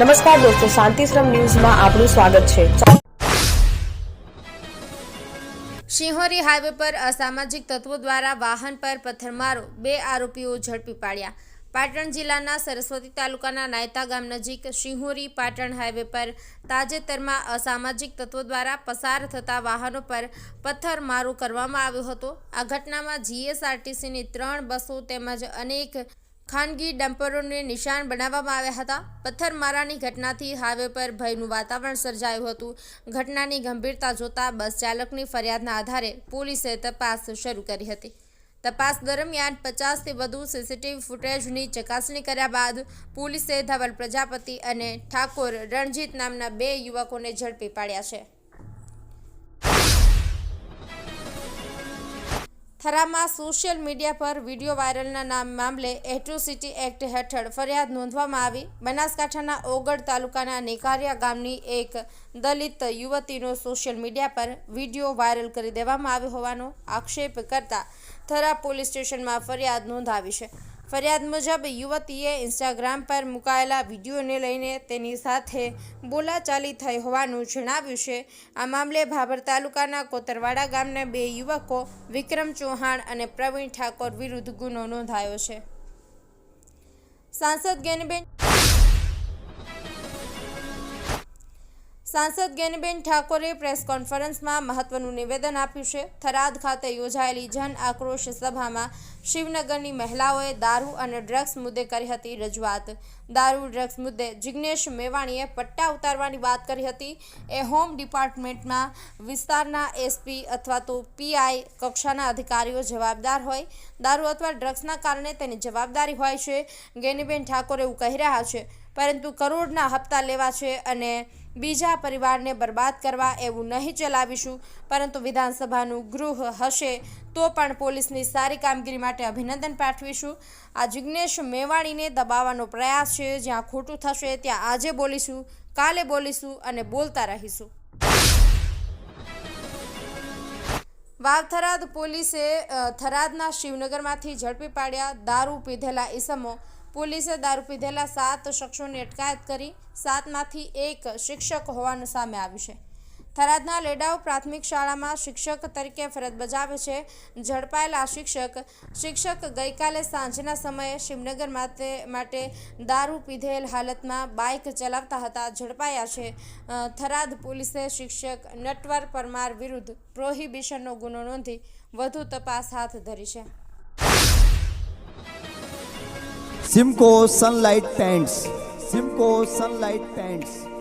નમસ્કાર દોસ્તો, શાંતિશ્રમ ન્યૂઝમાં આપનું સ્વાગત છે. શિહોરી હાઈવે પર અસામાજિક તત્વો દ્વારા વાહન પર પથ્થરમારો, બે આરોપીઓ ઝડપી પાડ્યા. પાટણ જિલ્લાના સરસ્વતી તાલુકાના નાયતા ગામ નજીક શિહોરી પાટણ હાઈવે પર તાજેતરમાં અસામાજિક તત્વો દ્વારા પસાર થતા વાહનો પર પથ્થરમારો કરવામાં આવ્યો હતો. આ ઘટનામાં જીએસઆરટીસીની ત્રણ બસો તેમજ અનેક ખાનગી ડમ્પરોને નિશાન બનાવવામાં આવ્યા હતા. પથ્થરમારાની ઘટનાથી હાઈવે પર ભયનું વાતાવરણ સર્જાયું હતું. ઘટનાની ગંભીરતા જોતા બસ ચાલકની ફરિયાદના આધારે પોલીસે તપાસ શરૂ કરી હતી. તપાસ દરમિયાન પચાસથી વધુ સીસીટીવી ફૂટેજની ચકાસણી કર્યા બાદ પોલીસે ધવલ પ્રજાપતિ અને ઠાકોર રણજીત નામના બે યુવકોને ઝડપી પાડ્યા છે. થરામાં સોશિયલ મીડિયા પર વીડિયો વાયરલના નામ મામલે એટ્રોસિટી એક્ટ હેઠળ ફરિયાદ નોંધવામાં આવી. બનાસકાંઠાના ઓગળ તાલુકાના નેકારિયા ગામની એક દલિત યુવતીનો સોશિયલ મીડિયા પર વીડિયો વાયરલ કરી દેવામાં આવ્યો હોવાનો આક્ષેપ કરતા થરા પોલીસ સ્ટેશનમાં ફરિયાદ નોંધાવી છે. ફરિયાદ મુજબ યુવતીએ ઇન્સ્ટાગ્રામ પર મુકાયેલા વિડીયોને લઈને તેની સાથે બોલાચાલી થઈ હોવાનું જણાવ્યું છે. આ મામલે ભાભર તાલુકાના કોતરવાડા ગામના બે યુવકો, વિક્રમ ચૌહાણ અને પ્રવીણ ઠાકોર વિરુદ્ધ ગુનો નોંધાયો છે. સાંસદ ગેનબેન સાંસદ ગેનબેન ઠાકોરે પ્રેસ કોન્ફરન્સમાં મહત્વનું નિવેદન આપ્યું છે. થરાદ ખાતે યોજાયેલી જન આક્રોશ સભામાં શિવનગરની મહિલાઓએ દારૂ અને ડ્રગ્સ મુદ્દે કરી હતી રજૂઆત. દારૂ, ડ્રગ્સ મુદ્દે જિગ્નેશ મેવાણીએ પટ્ટા ઉતારવાની વાત કરી હતી. એ હોમ ડિપાર્ટમેન્ટમાં વિસ્તારના એસપી અથવા તો પીઆઈ કક્ષાના અધિકારીઓ જવાબદાર હોય. દારૂ અથવા ડ્રગ્સના કારણે તેની જવાબદારી હોય છે. ગેનીબેન ઠાકોર એવું કહી રહ્યા છે. પરંતુ કરોડના હપ્તા લેવા છે અને બીજા પરિવારને બરબાદ કરવા એવું નહીં ચલાવીશું. પરંતુ વિધાનસભાનું ગૃહ હશે તો પણ પોલીસની સારી કામગીરી માટે અભિનંદન પાઠવીશું. આ જિજ્ઞેશ મેવાણીને દબાવવાનો પ્રયાસ છે. જ્યાં ખોટું થશે ત્યાં આજે બોલીશું, કાલે બોલીશું અને બોલતા રહીશું. વાવ થરાદ પોલીસે થરાદના શિવનગરમાંથી ઝડપી પાડ્યા દારૂ પીધેલા ઈસમો. પોલીસે દારૂ પીધેલા સાત શખ્સોની અટકાયત કરી. સાતમાંથી એક શિક્ષક હોવાનું સામે આવ્યું છે. થરાદના લેડાઉ પ્રાથમિક શાળામાં શિક્ષક તરીકે ફરજ બજાવે છે. ઝડપાયેલા શિક્ષક શિક્ષક ગઈકાલે સાંજના સમયે શિવનગર માટે દારૂ પીધેલ હાલતમાં બાઇક ચલાવતા હતા, ઝડપાયા છે. થરાદ પોલીસે શિક્ષક નટવર પરમાર વિરુદ્ધ પ્રોહિબિશનનો ગુનો નોંધી વધુ તપાસ હાથ ધરી છે. Simco Sunlight Pants, Simco Sunlight Pants.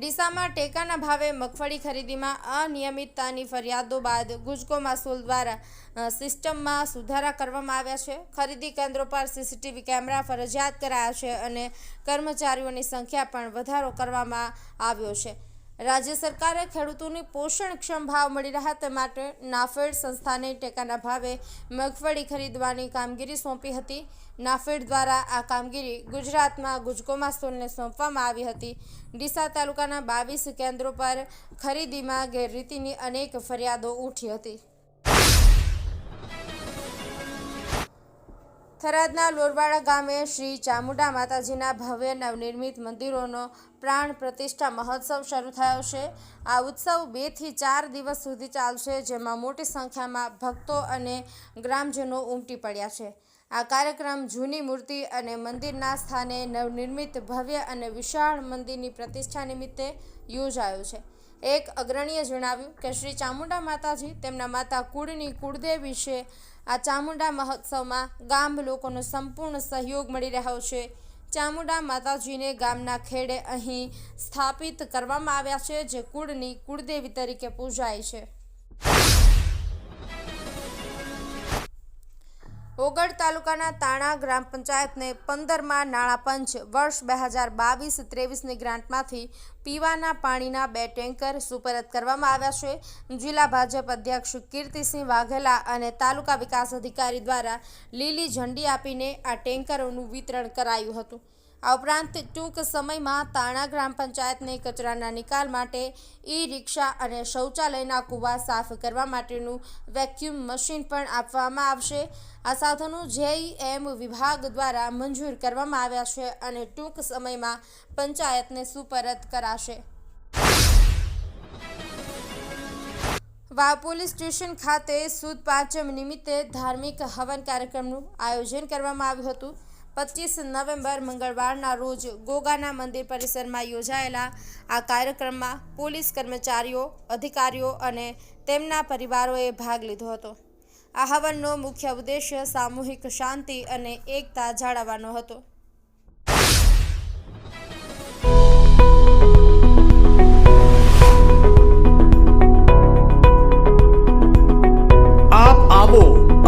ડીસામાં ટેકાના ભાવે મગફળી ખરીદીમાં અનિયમિતતાની ફરિયાદો બાદ ગુજકો માસૂલ દ્વારા સિસ્ટમમાં સુધારા કરવામાં આવ્યા છે. ખરીદી કેન્દ્રો પર સીસીટીવી કેમેરા ફરજિયાત કરાયા છે અને કર્મચારીઓની સંખ્યા પણ વધારો કરવામાં આવ્યો છે. રાજ્ય સરકારે ખેડૂતોને પોષણક્ષમ ભાવ મળી રહે તે માટે નાફેડ સંસ્થાને ટેકાના ભાવે મગફળી ખરીદવાની કામગીરી સોંપી હતી. નાફેડ દ્વારા આ કામગીરી ગુજરાતમાં ગુજકોમા સ્ટોલને સોંપવામાં આવી હતી. ડીસા તાલુકાના બાવીસ કેન્દ્રો પર ખરીદીમાં ગેરરીતિની અનેક ફરિયાદો ઉઠી હતી. થરાદના લોરવાડા ગામે શ્રી ચામુંડા માતાજીના ભવ્ય નવનિર્મિત મંદિરોનો પ્રાણ પ્રતિષ્ઠા મહોત્સવ શરૂ થયો છે. આ ઉત્સવ બેથી ચાર દિવસ સુધી ચાલશે, જેમાં મોટી સંખ્યામાં ભક્તો અને ગ્રામજનો ઉમટી પડ્યા છે. આ કાર્યક્રમ જૂની મૂર્તિ અને મંદિરના સ્થાને નવનિર્મિત ભવ્ય અને વિશાળ મંદિરની પ્રતિષ્ઠા નિમિત્તે યોજાયો છે. એક અગ્રણીએ જણાવ્યું કે શ્રી ચામુંડા માતાજી તેમના માતા કુળની કુળદેવી છે. આ ચામુંડા મહોત્સવમાં ગામ લોકોનો સંપૂર્ણ સહયોગ મળી રહ્યો છે. ચામુંડા માતાજીને ગામના ખેડે અહીં સ્થાપિત કરવામાં આવ્યા છે, જે કુળની કુળદેવી તરીકે પૂજાય છે. ઓગળ તાલુકાના તાણા ગ્રામ પંચાયતને પંદરમાં નાણાં પંચ વર્ષ બે હજાર બાવીસ ત્રેવીસની ગ્રાન્ટમાંથી પીવાના પાણીના બે ટેન્કર સુપરત કરવામાં આવ્યા છે. જિલ્લા ભાજપ અધ્યક્ષ કીર્તિસિંહ વાઘેલા અને તાલુકા વિકાસ અધિકારી દ્વારા લીલી ઝંડી આપીને આ ટેન્કરોનું વિતરણ કરાયું હતું. આ ઉપરાંત ટૂંક સમયમાં તાણા ગ્રામ પંચાયતને કચરાના નિકાલ માટે ઈ રિક્ષા અને શૌચાલયના કૂવા સાફ કરવા માટેનું વેક્યુમ મશીન પણ આપવામાં આવશે. આ સાધનો જેઈએમ વિભાગ દ્વારા મંજૂર કરવામાં આવ્યા છે અને ટૂંક સમયમાં પંચાયતને સુપરત કરાશે. વાવ પોલીસ સ્ટેશન ખાતે સુદ પાંચમ નિમિત્તે ધાર્મિક હવન કાર્યક્રમનું આયોજન કરવામાં આવ્યું હતું. પચીસ નવેમ્બર મંગળવારના રોજ ગોગાના મંદિર પરિસરમાં યોજાયેલા આ કાર્યક્રમમાં પોલીસ કર્મચારીઓ, અધિકારીઓ અને તેમના પરિવારોએ ભાગ લીધો હતો. આ હવનનો મુખ્ય ઉદ્દેશ્ય સામૂહિક શાંતિ અને એકતા જાળવવાનો હતો.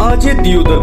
આજે દિયોદરમાં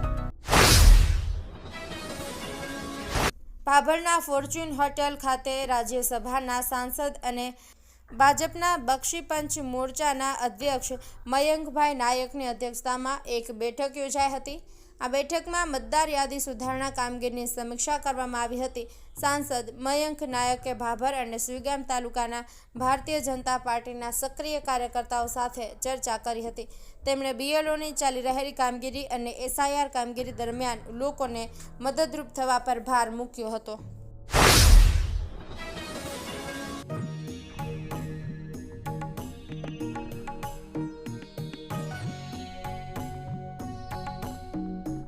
ભાભરના ફોર્ચ્યુન હોટેલ ખાતે રાજ્યસભાના સાંસદ અને ભાજપના બક્ષીપંચ મોરચાના અધ્યક્ષ મયંકભાઈ નાયકની અધ્યક્ષતામાં એક બેઠક યોજાઈ હતી. આ બેઠકમાં મતદાર યાદી સુધારણા કામગીરીની સમીક્ષા કરવામાં આવી હતી. સાંસદ મયંક નાયકે ભાભર અને સુઈગામ તાલુકાના ભારતીય જનતા પાર્ટીના સક્રિય કાર્યકર્તાઓ સાથે ચર્ચા કરી હતી. તેમણે બીએલઓની ચાલી રહેલી કામગીરી અને એસઆઈઆર કામગીરી દરમિયાન લોકોને મદદરૂપ થવા પર ભાર મૂક્યો હતો.